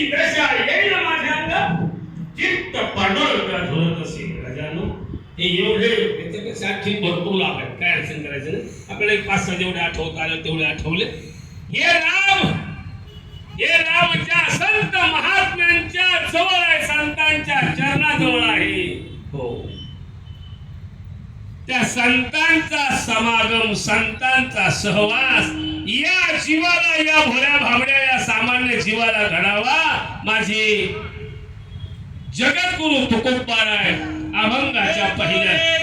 जशी दशा येईल माझ्या अंग चित्त पांडुरंगा झोलत असेल? राजानो हे एवढे याच्यापेक्षा आणखी भरपूर लागत काय अडचण करायचं नाही. आपल्याला एक पाच सहा जेवढे आठवत आले तेवढे आठवले. हे राम हे रामच्या संत महात्म्यांच्या जवळ आहे संतांच्या चरणाजवळ आहे. हो. त्या संतांचा समागम संतांचा सहवास या जीवाला या भोळ्या भाबड्या या सामान्य जीवाला घडावा माझी जगद्गुरु तुकोबाराय अभंगाच्या पहिल्या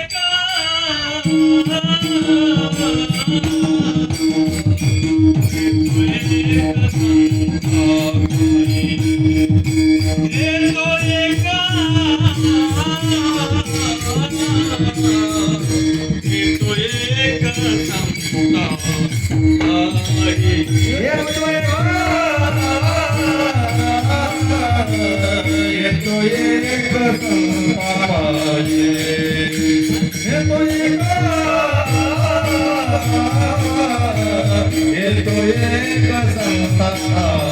Oh,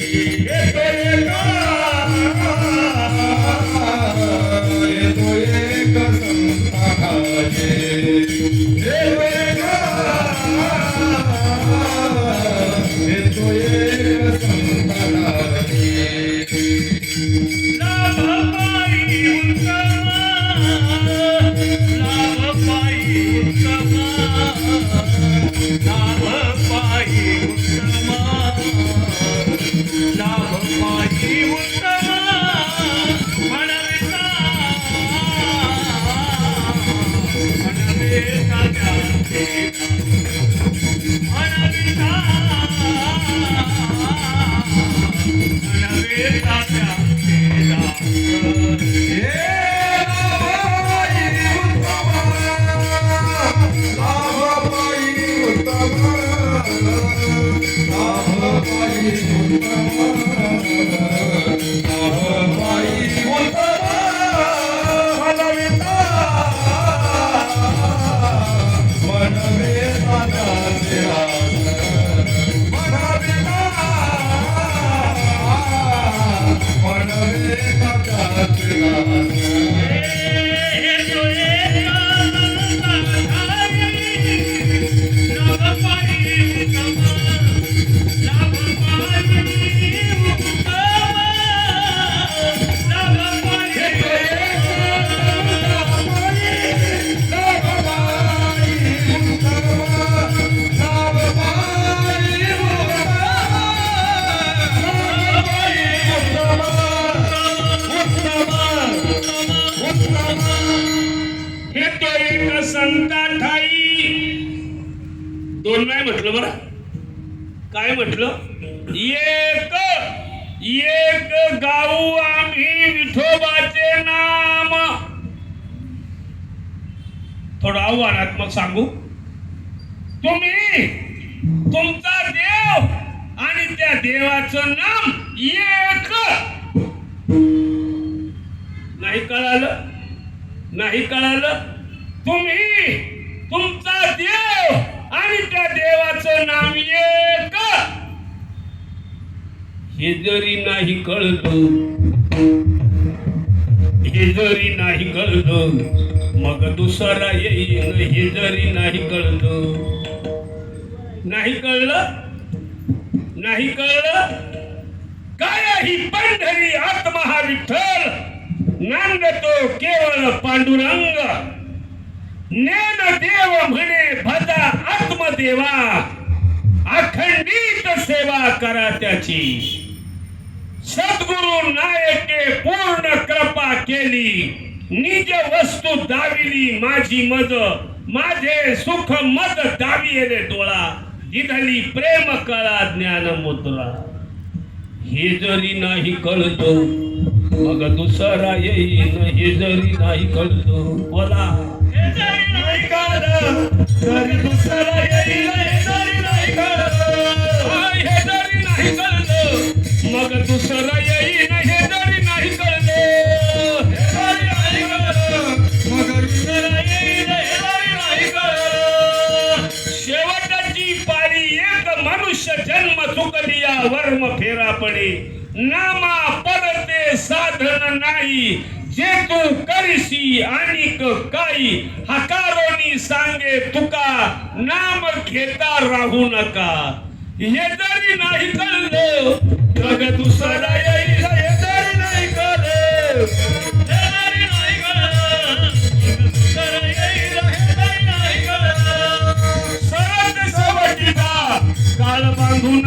Yeah. संता ठाई. दोन नाही म्हटलं बरं. काय म्हटलं? एक एक गाऊ आम्ही विठोबाचे नाम. थोडं आव्हानात्मक सांगू. तुम्ही तुमचा देव आणि त्या देवाचं नाम एक. नाही कळालं? नाही कळालं? तुम्ही तुमचा देव आणि त्या देवाचं नाम एक. हे जरी नाही कळलं हे जरी नाही कळलं मग दुसरा येईल हे जरी नाही कळलं. नाही कळलं? नाही कळलं? काय ही पंढरी आत्महा विठ्ठल नांदतो केवळ पांडुरंग. ज्ञान देव म्हणे भजा आत्मदेवा अखंडित सेवा करा त्याची. सद्गुरु नायके पूर्ण कृपा केली निज वस्तू दाविली माझी मज माझे सुख मज दाविले डोळा दिधली प्रेम कळा ज्ञान मुद्रा. हे जरी नाही कळतो मग दुसरा येईन हे जरी नाही कळतो बोला. कर्म फेरा पडे नामा परते साधन नाही. जे तू करशी आणिक काही. हकारोनी सांगे तुका नाम घेता राहू नका. हे जरी नाही कळलं जग दुसरा येईल हे जरी नाही कळलं. हे जरी काळ बांधून